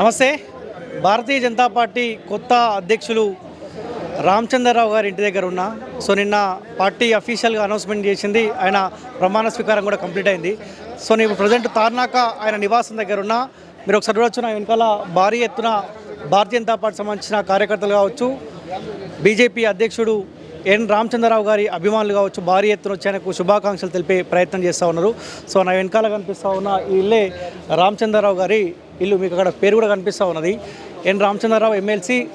నమస్తే. భారతీయ జనతా పార్టీ కొత్త అధ్యక్షులు రామచంద్రరావు గారి ఇంటి దగ్గర ఉన్నా సో నిన్న పార్టీ అఫీషియల్గా అనౌన్స్మెంట్ చేసింది. ఆయన ప్రమాణ స్వీకారం కూడా కంప్లీట్ అయింది. సో నేను ప్రజెంట్ తార్నాక ఆయన నివాసం దగ్గర ఉన్నా. మీరు ఒకసారి చూడొచ్చు నా వెనకాల భారీ ఎత్తున భారతీయ జనతా పార్టీ సంబంధించిన కార్యకర్తలు కావచ్చు బీజేపీ అధ్యక్షుడు ఎన్ రామచంద్రరావు గారి అభిమానులు కావచ్చు భారీ ఎత్తున వచ్చి ఆయనకు శుభాకాంక్షలు తెలిపే ప్రయత్నం చేస్తూ ఉన్నారు. సో నా వెనకాల కనిపిస్తూ ఉన్న ఈ ఇల్లే రామచంద్రరావు గారి ఇల్లు. మీకు అక్కడ పేరు కూడా కనిపిస్తూ ఉన్నది. N Ramachandrarao MLC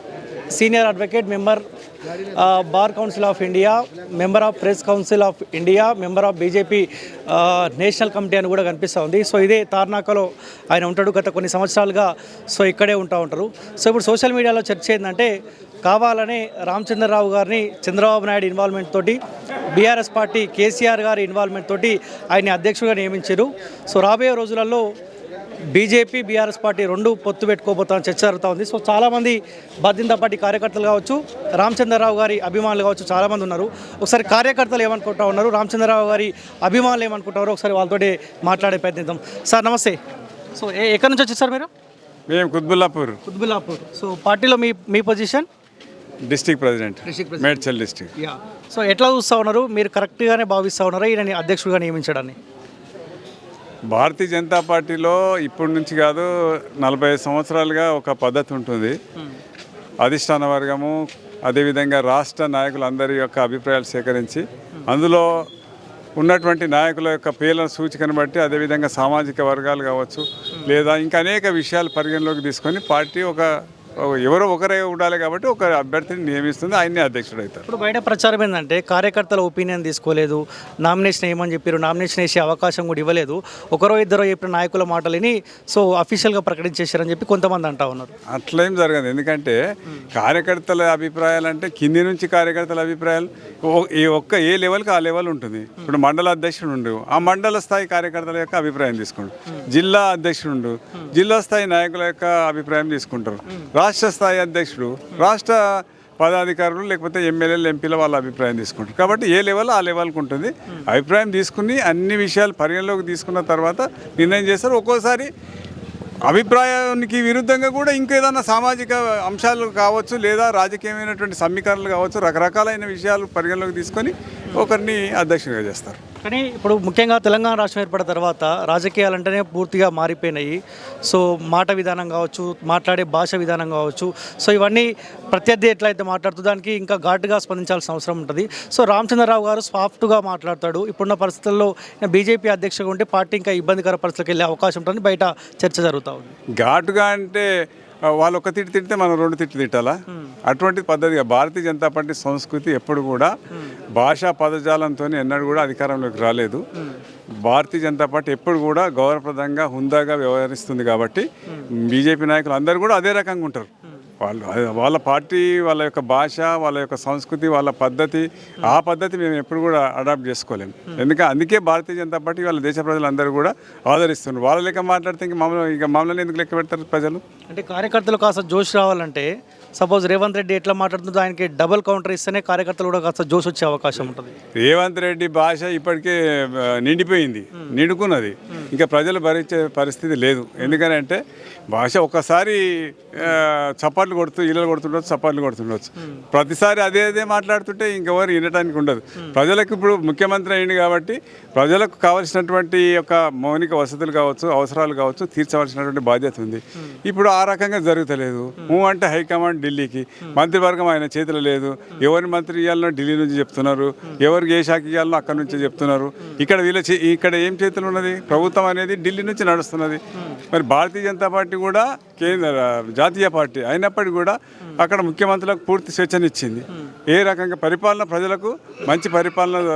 senior advocate member bar council of India member of press council of India member of BJP national committee అని కూడా కనిపిస్తూ ఉంది. సో ఇదే తార్నాకలో ఆయన ఉంటాడు గత కొన్ని సంవత్సరాలుగా. సో ఇక్కడే ఉంటా ఉంటారు. సో ఇప్పుడు సోషల్ మీడియాలో చర్చ ఏంటంటే కావాలనే రామచంద్రరావు గారిని చంద్రబాబు నాయుడు ఇన్వాల్వ్మెంట్ తోటి బీఆర్ఎస్ పార్టీ కేసీఆర్ గారి ఇన్వాల్వ్మెంట్ తోటి ఆయన్ని అధ్యక్షుడిగా నియమించారు. సో రాబోయే రోజులలో బీజేపీ బీఆర్ఎస్ పార్టీ రెండు పొత్తు పెట్టుకోబోతామని చర్చ జరుగుతూ ఉంది. సో చాలామంది భారతీయ పార్టీ కార్యకర్తలు కావచ్చు రామచంద్రరావు గారి అభిమానులు కావచ్చు చాలామంది ఉన్నారు. ఒకసారి కార్యకర్తలు ఏమనుకుంటా ఉన్నారు రామచంద్రరావు గారి అభిమానులు ఏమనుకుంటారు ఒకసారి వాళ్ళతోటి మాట్లాడే ప్రయత్నిద్దాం. సార్ నమస్తే. సో ఎక్కడి నుంచి వచ్చారు సార్ మీరు? మేము కుత్బుల్లాపూర్. కుత్బుల్లాపూర్. సో పార్టీలో మీ మీ position? District president. Medchal district so ఎట్లా చూస్తూ ఉన్నారు? మీరు కరెక్ట్గానే భావిస్తూ ఉన్నారా? ఈయనని అధ్యక్షుడిగా నియమించడాన్ని? భారతీయ జనతా పార్టీలో ఇప్పటి నుంచి కాదు నలభై ఐదు సంవత్సరాలుగా ఒక పద్ధతి ఉంటుంది. అధిష్టాన వర్గము అదేవిధంగా రాష్ట్ర నాయకులందరి యొక్క అభిప్రాయాలు సేకరించి అందులో ఉన్నటువంటి నాయకుల యొక్క పేర్ల సూచికను బట్టి అదేవిధంగా సామాజిక వర్గాలు కావచ్చు లేదా ఇంకా అనేక విషయాలు పరిగణలోకి తీసుకొని పార్టీ ఒక- ఎవరో ఒకరే ఉండాలి కాబట్టి ఒక అభ్యర్థిని నియమిస్తుంది ఆయన్నే అధ్యక్షుడు అవుతారు ఇప్పుడు బయట ప్రచారం ఏంటంటే కార్యకర్తల ఒపీనియన్ తీసుకోలేదు నామినేషన్ ఏమని చెప్పారు నామినేషన్ వేసే అవకాశం కూడా ఇవ్వలేదు ఒకరో ఇద్దరో చెప్పిన నాయకుల మాటలని సో అఫీషియల్గా ప్రకటించేశారని చెప్పి కొంతమంది అంటా ఉన్నారు. అట్లేం జరగదు. ఎందుకంటే కార్యకర్తల అభిప్రాయాలు అంటే కింది నుంచి కార్యకర్తల అభిప్రాయాలు ఏ ఒక్క ఏ లెవెల్కి ఆ లెవెల్ ఉంటుంది. ఇప్పుడు మండల అధ్యక్షుడు ఉండు ఆ మండల స్థాయి కార్యకర్తల యొక్క అభిప్రాయం తీసుకుంటారు. జిల్లా అధ్యక్షుడు జిల్లా స్థాయి నాయకుల యొక్క అభిప్రాయం తీసుకుంటారు. రాష్ట్ర స్థాయి అధ్యక్షుడు రాష్ట్ర పదాధికారులు లేకపోతే ఎమ్మెల్యేలు ఎంపీల వాళ్ళ అభిప్రాయం తీసుకుంటారు. కాబట్టి ఏ లెవెల్ ఆ లెవెల్కి ఉంటుంది. అభిప్రాయం తీసుకుని అన్ని విషయాలు పరిగణలోకి తీసుకున్న తర్వాత నిర్ణయం చేస్తారు. ఒక్కోసారి అభిప్రాయానికి విరుద్ధంగా కూడా ఇంకేదైనా సామాజిక అంశాలు కావచ్చు లేదా రాజకీయమైనటువంటి సమీకరణలు కావచ్చు రకరకాలైన విషయాలు పరిగణలోకి తీసుకొని ఒకరిని అధ్యక్షుడిగా చేస్తారు. కానీ ఇప్పుడు ముఖ్యంగా తెలంగాణ రాష్ట్రం ఏర్పడిన తర్వాత రాజకీయాలు అంటేనే పూర్తిగా మారిపోయినాయి. సో మాట విధానం కావచ్చు మాట్లాడే భాష విధానం కావచ్చు. సో ఇవన్నీ ప్రత్యర్థి ఎట్లయితే మాట్లాడుతూ దానికి ఇంకా ఘాటుగా స్పందించాల్సిన అవసరం ఉంటుంది. సో రామచంద్రరావు గారు సాఫ్ట్గా మాట్లాడతాడు. ఇప్పుడున్న పరిస్థితుల్లో బీజేపీ అధ్యక్షుగా ఉంటే పార్టీ ఇంకా ఇబ్బందికర పరిస్థితులకు వెళ్ళే అవకాశం ఉంటుంది బయట చర్చ జరుగుతూ ఉంది. ఘాటుగా అంటే వాళ్ళు ఒక తిట్టి తిడితే మనం రెండు తిట్లు తిట్టాలా అటువంటి పద్ధతిగా భారతీయ జనతా పార్టీ సంస్కృతి ఎప్పుడు కూడా భాషా పదజాలంతో ఎన్నడూ కూడా అధికారంలోకి రాలేదు. భారతీయ జనతా పార్టీ ఎప్పుడు కూడా గౌరవప్రదంగా హుందాగా వ్యవహరిస్తుంది కాబట్టి బీజేపీ నాయకులు అందరూ కూడా అదే రకంగా ఉంటారు. వాళ్ళు వాళ్ళ పార్టీ వాళ్ళ యొక్క భాష వాళ్ళ యొక్క సంస్కృతి వాళ్ళ పద్ధతి ఆ పద్ధతి మేము ఎప్పుడు కూడా అడాప్ట్ చేసుకోలేము ఎందుకంటే అందుకే భారతీయ జనతా పార్టీ వాళ్ళ దేశ ప్రజలందరూ కూడా ఆదరిస్తున్నారు. వాళ్ళ లెక్క మాట్లాడితే ఇంక మమ్మల్ని ఇక మమ్మల్ని ఎందుకు లెక్క పెడతారు ప్రజలు? అంటే కార్యకర్తలు కాస్త జోష్ రావాలంటే సపోజ్ రేవంత్ రెడ్డి ఎట్లా మాట్లాడుతుందో ఆయనకి డబుల్ కౌంటర్ ఇస్తేనే కార్యకర్తలు కూడా కాస్త జోష్ వచ్చే అవకాశం ఉంటుంది. రేవంత్ రెడ్డి భాష ఇప్పటికే నిండిపోయింది నిండుకున్నది. ఇంకా ప్రజలు భరించే పరిస్థితి లేదు. ఎందుకనంటే భాష ఒకసారి ఆ, చప్పట్లు కొడుతూ ఇళ్ళలు కొడుతుండొచ్చు చప్పట్లు కొడుతుండొచ్చు. ప్రతిసారి అదే అదే మాట్లాడుతుంటే ఇంకెవరు వినడానికి ఉండదు. ప్రజలకు ఇప్పుడు ముఖ్యమంత్రి అయింది కాబట్టి ప్రజలకు కావాల్సినటువంటి యొక్క మౌలిక వసతులు కావచ్చు అవసరాలు కావచ్చు తీర్చవలసినటువంటి బాధ్యత ఉంది. ఇప్పుడు ఆ రకంగా జరుగుతలేదు. అంటే హైకమాండ్ ఢిల్లీకి. మంత్రివర్గం ఆయన చేతిలో లేదు. ఎవరిని మంత్రి ఇవ్వాలనో ఢిల్లీ నుంచి చెప్తున్నారు. ఎవరికి ఏ శాఖ ఇవ్వాలనో అక్కడి నుంచి చెప్తున్నారు. ఇక్కడ వీళ్ళ చే- ఇక్కడ ఏం చేతులు ఉన్నది? ప్రభుత్వం అనేది ఢిల్లీ నుంచి నడుస్తున్నది. మరి భారతీయ జనతా పార్టీ కూడా కేంద్ర జాతీయ పార్టీ అయినప్పటికీ కూడా అక్కడ ముఖ్యమంత్రులకు పూర్తి స్వేచ్ఛనిచ్చింది. ఏ రకంగా పరిపాలన ప్రజలకు మంచి పరిపాలన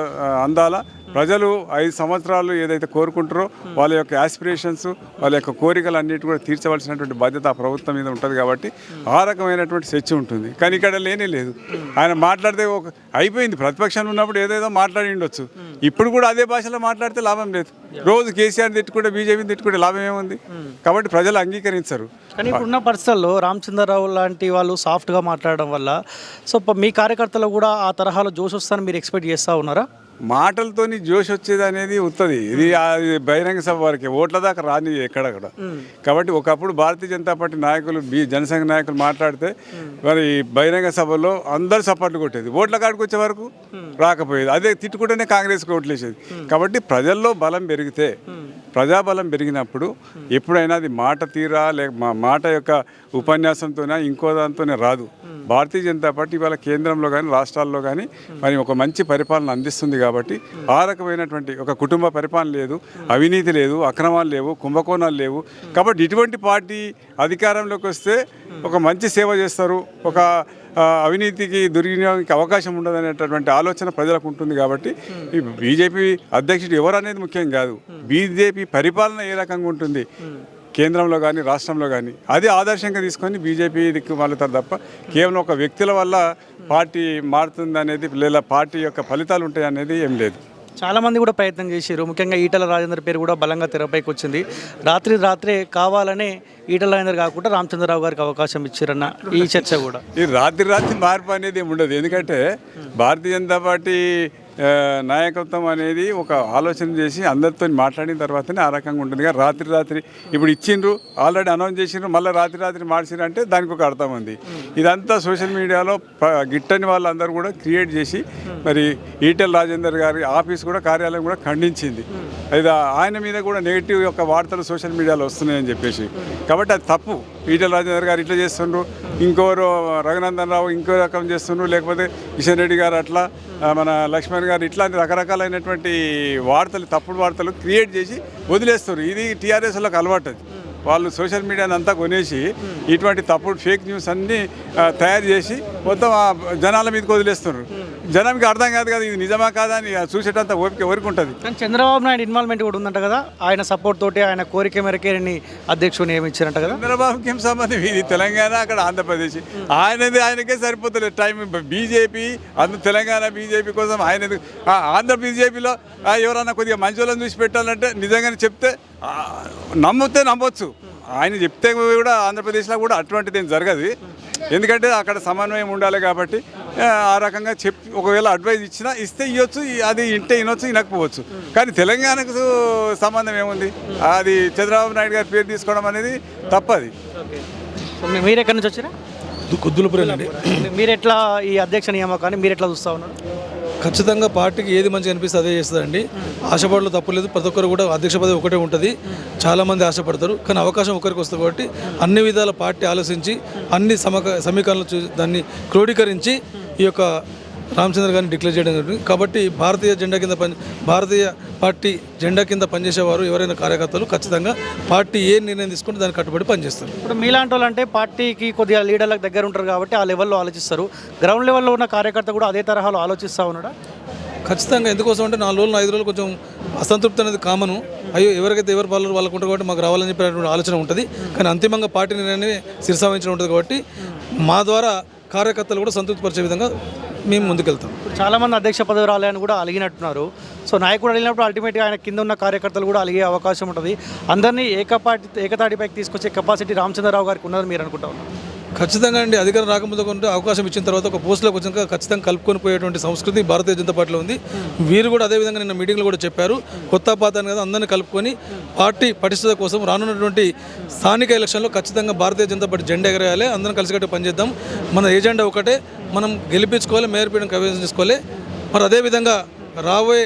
అందాలా ప్రజలు ఐదు సంవత్సరాలు ఏదైతే కోరుకుంటారో వాళ్ళ యొక్క యాస్పిరేషన్స్ వాళ్ళ యొక్క కోరికలు అన్నిటి కూడా తీర్చవలసినటువంటి బాధ్యత ఆ ప్రభుత్వం మీద ఉంటుంది కాబట్టి ఆ రకమైనటువంటి చర్చ ఉంటుంది. కానీ ఇక్కడ లేనే లేదు. ఆయన మాట్లాడితే ఒక అయిపోయింది. ప్రతిపక్షంలో ఉన్నప్పుడు ఏదేదో మాట్లాడి ఉండొచ్చు. ఇప్పుడు కూడా అదే భాషలో మాట్లాడితే లాభం లేదు. రోజు కేసీఆర్ తిట్టుకుంటే బీజేపీని తిట్టుకుంటే లాభం ఏముంది? కాబట్టి ప్రజలు అంగీకరించరు. కానీ ఇప్పుడున్న పరిస్థితుల్లో రామచంద్రరావు లాంటి వాళ్ళు సాఫ్ట్గా మాట్లాడడం వల్ల సో మీ కార్యకర్తలు కూడా ఆ తరహాలో జోష్ వస్తారని మీరు ఎక్స్పెక్ట్ చేస్తూ ఉన్నారా? మాటలతోని జోష్ వచ్చేది అనేది ఉత్తది. ఇది బహిరంగ సభ వరకే ఓట్ల దాకా రాని ఎక్కడక్కడ కాబట్టి ఒకప్పుడు భారతీయ జనతా పార్టీ నాయకులు బి జనసంఘ నాయకులు మాట్లాడితే మరి బహిరంగ సభలో అందరు సపోర్ట్లు కొట్టేది. ఓట్ల కాడికి వచ్చే వరకు రాకపోయేది. అదే తిట్టుకుంటేనే కాంగ్రెస్కి ఓట్లేసేది. కాబట్టి ప్రజల్లో బలం పెరిగితే ప్రజాబలం పెరిగినప్పుడు ఎప్పుడైనా అది మాట తీరా లేక మా మాట యొక్క ఉపన్యాసంతోనే ఇంకో దాంతోనే రాదు. భారతీయ జనతా పార్టీ ఇవాళ కేంద్రంలో కానీ రాష్ట్రాల్లో కానీ మరి ఒక మంచి పరిపాలన అందిస్తుంది కాబట్టి ఆ రకమైనటువంటి ఒక కుటుంబ పరిపాలన లేదు అవినీతి లేదు అక్రమాలు లేవు కుంభకోణాలు లేవు. కాబట్టి ఇటువంటి పార్టీ అధికారంలోకి వస్తే ఒక మంచి సేవ చేస్తారు ఒక అవినీతికి దుర్వినియోగానికి అవకాశం ఉండదనేటటువంటి ఆలోచన ప్రజలకు ఉంటుంది కాబట్టి ఈ బీజేపీ అధ్యక్షుడు ఎవరు అనేది ముఖ్యం కాదు. బీజేపీ పరిపాలన ఏ రకంగా ఉంటుంది? కేంద్రంలో కానీ రాష్ట్రంలో కానీ అది ఆదర్శంగా తీసుకొని బీజేపీ దిక్కు మళ్ళుతారు తప్ప కేవలం ఒక వ్యక్తుల వల్ల పార్టీ మారుతుంది అనేది లేదా పార్టీ యొక్క ఫలితాలు ఉంటాయి అనేది ఏం లేదు. చాలామంది కూడా ప్రయత్నం చేశారు ముఖ్యంగా ఈటల రాజేందర్ పేరు కూడా బలంగా తెరపైకి వచ్చింది. రాత్రి రాత్రే కావాలనే ఈటల రాజేందర్ కాకుండా రామచంద్రరావు గారికి అవకాశం ఇచ్చారన్న ఈ చర్చ కూడా. ఈ రాత్రి రాత్రి మార్పు అనేది ఏమి ఉండదు. ఎందుకంటే భారతీయ జనతా పార్టీ నాయకత్వం అనేది ఒక ఆలోచన చేసి అందరితో మాట్లాడిన తర్వాతనే ఆ రకంగా ఉంటుంది. కానీ రాత్రి రాత్రి ఇప్పుడు ఇచ్చిండ్రు ఆల్రెడీ అనౌన్స్ చేసిండ్రు మళ్ళీ రాత్రి రాత్రి మార్చిరు అంటే దానికి ఒక అర్థం ఉంది. ఇదంతా సోషల్ మీడియాలో ప- గిట్టని వాళ్ళందరూ కూడా క్రియేట్ చేసి మరి ఈటెల్ రాజేందర్ గారి ఆఫీస్ కూడా కార్యాలయం కూడా ఖండించింది. లేదా ఆయన మీద కూడా నెగిటివ్ యొక్క వార్తలు సోషల్ మీడియాలో వస్తున్నాయని చెప్పేసి. కాబట్టి అది తప్పు. ఈటల రాజేందర్ గారు ఇట్లా చేస్తుండ్రు. ఇంకోరు రఘునందన్ రావు ఇంకో రకం చేస్తుండ్రు. లేకపోతే కిషన్ రెడ్డి గారు అట్లా మన లక్ష్మణ్ గారు ఇట్లాంటి రకరకాలైనటువంటి వార్తలు తప్పుడు వార్తలు క్రియేట్ చేసి వదిలేస్తారు ఇది టీఆర్ఎస్ వాళ్ళకి అలవాటు అది. వాళ్ళు సోషల్ మీడియాని అంతా కొనేసి ఇటువంటి తప్పుడు ఫేక్ న్యూస్ అన్నీ తయారు చేసి మొత్తం ఆ జనాల మీదకి వదిలేస్తున్నారు జనానికి అర్థం కాదు కదా ఇది నిజమా కాదా అని చూసేటంత ఓపిక ఎవరికి ఉంటుంది? కానీ చంద్రబాబు నాయుడు ఇన్వాల్వ్మెంట్ కూడా ఉందంట కదా ఆయన సపోర్ట్ తోటి ఆయన కోరిక మేరకే అధ్యక్షుడు నియమించారంట కదా. చంద్రబాబుకి ఏం సంబంధం? ఇది తెలంగాణ అక్కడ ఆంధ్రప్రదేశ్. ఆయనది ఆయనకే సరిపోతలేదు టైం బీజేపీ అందు తెలంగాణ బీజేపీ కోసం ఆయన ఎందుకు- ఆ, ఆంధ్ర బీజేపీలో ఎవరన్నా కొద్దిగా మంచి వాళ్ళని చూసి పెట్టాలంటే నిజంగానే చెప్తే నమ్మితే నమ్మొచ్చు. ఆయన చెప్తే కూడా ఆంధ్రప్రదేశ్లో కూడా అటువంటిది ఏం జరగదు. ఎందుకంటే అక్కడ సమన్వయం ఉండాలి కాబట్టి ఆ, రకంగా చెప్పి ఒకవేళ అడ్వైజ్ ఇచ్చినా ఇస్తే ఇవ్వచ్చు అది ఇంటే వినొచ్చు వినకపోవచ్చు కానీ తెలంగాణకు సంబంధం ఏముంది? అది చంద్రబాబు నాయుడు గారి పేరు తీసుకోవడం అనేది తప్పది. మీరు ఎక్కడి నుంచి వచ్చారా? కొద్దులపురేనండి. మీరు ఎట్లా ఈ అధ్యక్ష నియామకాన్ని మీరు ఎట్లా చూస్తా ఉన్నారు? ఖచ్చితంగా పార్టీకి ఏది మంచిగా అనిపిస్తే అదే చేస్తుందండి. ఆశపడలో తప్పలేదు ప్రతి ఒక్కరు కూడా అధ్యక్ష పదవి ఒకటే ఉంటుంది. చాలామంది ఆశపడతారు. కానీ అవకాశం ఒకరికి వస్తుంది కాబట్టి అన్ని విధాల పార్టీ ఆలోచించి అన్ని సమక సమీకరణలు దాన్ని క్రోడీకరించి ఈ యొక్క రామచంద్ర గారిని డిక్లేర్ చేయడం జరిగింది. కాబట్టి భారతీయ జెండా కింద పని భారతీయ పార్టీ జెండా కింద పనిచేసేవారు ఎవరైనా కార్యకర్తలు ఖచ్చితంగా పార్టీ ఏ నిర్ణయం తీసుకుంటే దానికి కట్టుబడి పనిచేస్తారు. ఇప్పుడు మీలాంటి వాళ్ళు అంటే పార్టీకి కొద్దిగా లీడర్లకు దగ్గర ఉంటారు కాబట్టి ఆ లెవెల్లో ఆలోచిస్తారు. గ్రౌండ్ లెవెల్లో ఉన్న కార్యకర్త కూడా అదే తరహాలో ఆలోచిస్తూ ఉన్నాడా? ఖచ్చితంగా ఎందుకోసం అంటే నాలుగు రోజులు ఐదు రోజులు కొంచెం అసంతృప్తి అనేది కామను. అయ్యో ఎవరికైతే ఎవరు పాలన వాళ్ళకు ఉంటారు కాబట్టి మాకు రావాలని చెప్పినటువంటి ఆలోచన ఉంటుంది. కానీ అంతిమంగా పార్టీ నిర్ణయాన్ని శిరసావహించడం ఉంటుంది కాబట్టి మా ద్వారా కార్యకర్తలు కూడా సంతృప్తిపరిచే విధంగా మేము ముందుకెళ్తాం. చాలామంది అధ్యక్ష పదవి రాలేని కూడా అలిగినట్టున్నారు. సో నాయకుడు అడిగినప్పుడు అల్టిమేట్గా ఆయన కింద ఉన్న కార్యకర్తలు కూడా అలిగే అవకాశం ఉంటుంది. అందరినీ ఏకపాటి ఏకతాటిపైకి తీసుకొచ్చే కెపాసిటీ రామచంద్రరావు గారికి ఉన్నదని మీరు అనుకుంటా ఉన్నారు ఖచ్చితంగా అండి. అధికారం రాకముందు కొంటే అవకాశం ఇచ్చిన తర్వాత ఒక పోస్టులోకి వచ్చినాక ఖచ్చితంగా కలుపుకొని పోయేటువంటి సంస్కృతి భారతీయ జనతా పార్టీలో ఉంది. వీరు కూడా అదేవిధంగా నిన్న మీటింగ్లో కూడా చెప్పారు. కొత్త పాత అని కదా అందరినీ కలుపుకొని పార్టీ పటిష్టత కోసం రానున్నటువంటి స్థానిక ఎలక్షన్లో ఖచ్చితంగా భారతీయ జనతా పార్టీ జెండా ఎగరేయాలి. అందరం కలిసికట్టు పనిచేద్దాం. మన ఏజెండా ఒకటే. మనం గెలిపించుకోవాలి మేయర్ పీఠం కైవసం చేసుకోవాలి మరి అదేవిధంగా రాబోయే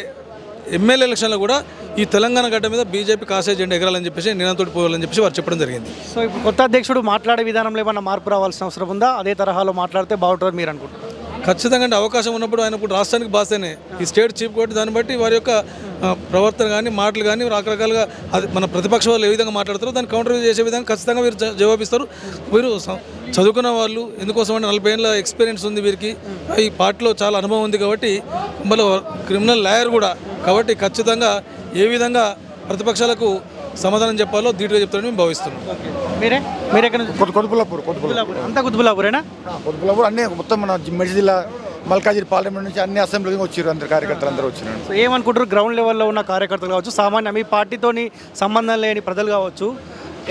ఎమ్మెల్యే ఎలక్షన్లో కూడా ఈ తెలంగాణ గడ్డ మీద బీజేపీ కాసే జెండా ఎగరాలని చెప్పేసి నినాతోటి పోవాలని చెప్పేసి వారు చెప్పడం జరిగింది. సో ఇప్పుడు కొత్త అధ్యక్షుడు మాట్లాడే విధానంలో ఏమైనా మార్పు రావాల్సిన అవసరం ఉందా? అదే తరహాలో మాట్లాడితే బాగుంటుంది మీరు అనుకుంటున్నారు. ఖచ్చితంగా అంటే అవకాశం ఉన్నప్పుడు ఆయన ఇప్పుడు రాష్ట్రానికి బాసేనే ఈ స్టేట్ చీఫ్ కాబట్టి దాన్ని బట్టి వారి యొక్క ప్రవర్తన కానీ మాటలు కానీ రకరకాలుగా అది మన ప్రతిపక్ష వాళ్ళు ఏ విధంగా మాట్లాడతారో దాన్ని కౌంటర్ చేసే విధంగా ఖచ్చితంగా వీరు జవాబిస్తారు. వీరు చదువుకున్న వాళ్ళు ఎందుకోసం అంటే నలభై ఏళ్ళ ఎక్స్పీరియన్స్ ఉంది వీరికి. ఈ పార్టీలో చాలా అనుభవం ఉంది కాబట్టి మళ్ళీ క్రిమినల్ లాయర్ కూడా. కాబట్టి ఖచ్చితంగా ఏ విధంగా ప్రతిపక్షాలకు సమాధానం చెప్పాలో ధీటుగా చెప్తారని మేము భావిస్తున్నాం. మీరే? మీరు ఎక్కడ అంతా అన్ని మొత్తం మన మెడ్చి జిల్లా మల్కాజిరి పార్లమెంట్ నుంచి అన్ని అసెంబ్లీకి వచ్చారు అందరు కార్యకర్తలు అందరూ వచ్చినారు సో ఏమనుకుంటారు? గ్రౌండ్ లెవెల్లో ఉన్న కార్యకర్తలు కావచ్చు సామాన్య మీ పార్టీతోని సంబంధం లేని ప్రజలు కావచ్చు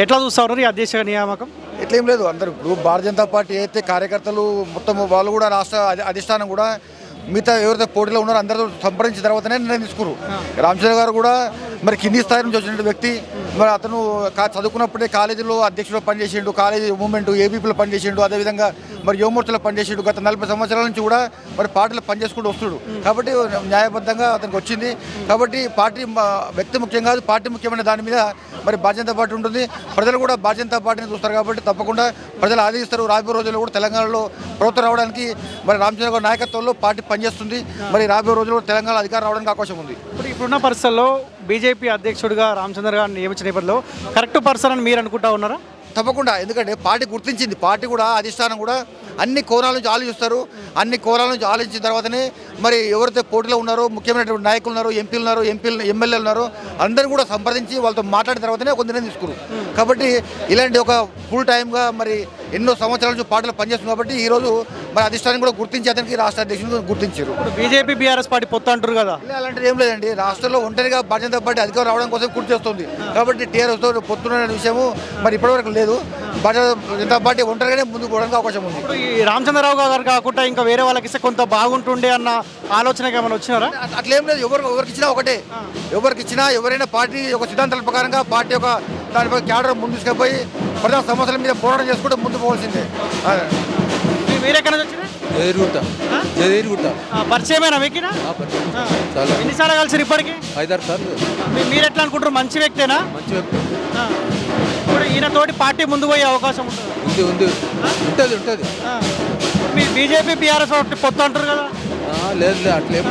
ఎట్లా చూస్తా ఉన్నారు ఈ అధ్యక్ష నియామకం? ఎట్లా ఏం లేదు అందరూ ఇప్పుడు భారతీయ జనతా పార్టీ అయితే కార్యకర్తలు మొత్తం వాళ్ళు కూడా రాష్ట్ర అధి- అధిష్టానం కూడా మిగతా ఎవరైతే పోటీలో ఉన్నారో అందరితో సంప్రదించిన తర్వాతనే నిర్ణయం తీసుకున్నారు. రామచంద్ర గారు కూడా మరి కింది స్థాయి నుంచి వచ్చిన వ్యక్తి. మరి అతను కా- చదువుకున్నప్పుడే కాలేజీలో అధ్యక్షుడు పనిచేసిండు కాలేజీ మూమెంట్ ఏబీపీలో పనిచేసిండు అదేవిధంగా మరి యువమూర్తిలో పనిచేసిండు. గత నలభై సంవత్సరాల నుంచి కూడా మరి పార్టీలో పనిచేసుకుంటూ వస్తుడు కాబట్టి న్యాయబద్ధంగా అతనికి వచ్చింది. కాబట్టి పార్టీ వ్యక్తి ముఖ్యం కాదు పార్టీ ముఖ్యమైన దాని మీద మరి భారతీయ జనతా పార్టీ ఉంటుంది. ప్రజలు కూడా భారతీయ జనతా పార్టీని చూస్తారు కాబట్టి తప్పకుండా ప్రజలు ఆదరిస్తారు రాబోయే రోజుల్లో కూడా తెలంగాణలో ప్రభుత్వం రావడానికి మరి రామచంద్ర గారి నాయకత్వంలో పార్టీ పనిచేస్తుంది. మరి రాబోయే రోజుల్లో తెలంగాణ అధికారం రావడానికి అవకాశం ఉంది. ఇప్పుడు ఇప్పుడున్న పరిస్థితుల్లో బీజేపీ అధ్యక్షుడిగా రామచంద్ర గారిని నియమించిన నేపథ్యంలో కరెక్ట్ పర్సన్ అని మీరు అనుకుంటా ఉన్నారా? తప్పకుండా ఎందుకంటే పార్టీ గుర్తించింది. పార్టీ కూడా అధిష్టానం కూడా అన్ని కోణాల నుంచి ఆలోచిస్తారు. అన్ని కోణాల నుంచి ఆలోచించిన తర్వాతనే మరి ఎవరైతే పోటీలో ఉన్నారో ముఖ్యమైనటువంటి నాయకులు ఉన్నారో ఎంపీలు ఉన్నారో ఎంపీలు ఎమ్మెల్యేలు ఉన్నారో అందరూ కూడా సంప్రదించి వాళ్ళతో మాట్లాడిన తర్వాతనే ఒక నిర్ణయం తీసుకురు కాబట్టి ఇలాంటి ఒక ఫుల్ టైమ్గా మరి ఎన్నో సంవత్సరాల నుంచి పార్టీలో పనిచేస్తుంది కాబట్టి ఈరోజు మరి అధిష్టానం కూడా గుర్తించి అతనికి రాష్ట్ర అధ్యక్షుడు గుర్తించారు. బీజేపీ బీఆర్ఎస్ పార్టీ పొత్తు అంటారు కదా. అలాంటిది ఏం లేదండి. రాష్ట్రంలో ఒంటరిగా భారతీయ జనతా పార్టీ అధికారం రావడం కోసం కృషి చేస్తుంది. కాబట్టి టీఆర్ఎస్తో పొత్తున్న విషయము మరి ఇప్పటివరకు లేదు. భారతీయ జనతా పార్టీ ఒంటరిగానే ముందుకు పోవడానికి అవకాశం ఉంది. ఈ రామచంద్రరావు గారు కాకుండా ఇంకా వేరే వాళ్ళకి ఇస్తే కొంత బాగుంటుండే అన్న ఆలోచనకి ఏమైనా వచ్చినారా? అట్- అట్లేం లేదు. ఎవరు ఎవరికి ఇచ్చినా ఒకటే. ఎవరికి ఇచ్చినా ఎవరైనా పార్టీ ఒక సిద్ధాంతాల ప్రకారంగా పార్టీ ఒక దానిపై క్యాడర్ ముందు తీసుకుపోయి ప్రజా సమస్యల మీద పోరాటం చేసుకుంటే ముందు పోవాల్సిందే. ఆ. మీ- మీరు ఎక్కడ నుంచి వచ్చినా జదేరుగుట్ట జదేరుగుట్ట పరిచయమేనా మీకినా? ఆ. చాలా. ఎన్నిసార్లు కలిసి ఇప్పటికి? ఐదారు సార్లు. మీ- మీరు ఎట్లా అనుకుంటారు మంచి వ్యక్తేనా? మంచి వ్యక్తి. ఆ. ఇప్పుడు ఈయన తోటి పార్టీ ముందు పోయే అవకాశం ఉంటుంది? ఉంది ఉంది. ఉంటుంది ఉంటుంది. మీ బీజేపీ బీఆర్ఎస్ పొత్తు అంటారు కదా. లేదు లేదు. అట్లేం లేదు.